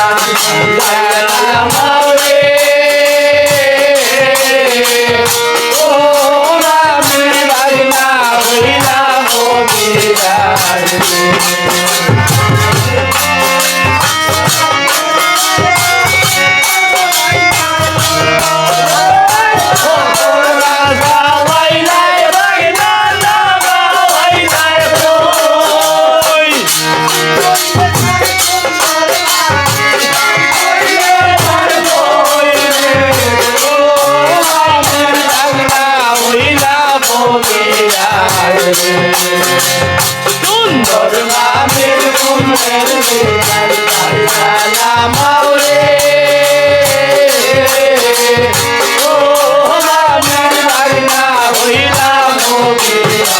la la la সুন্দর মামের গুণের মাওরে ও মামের বাগনা হইলা মোগিয়া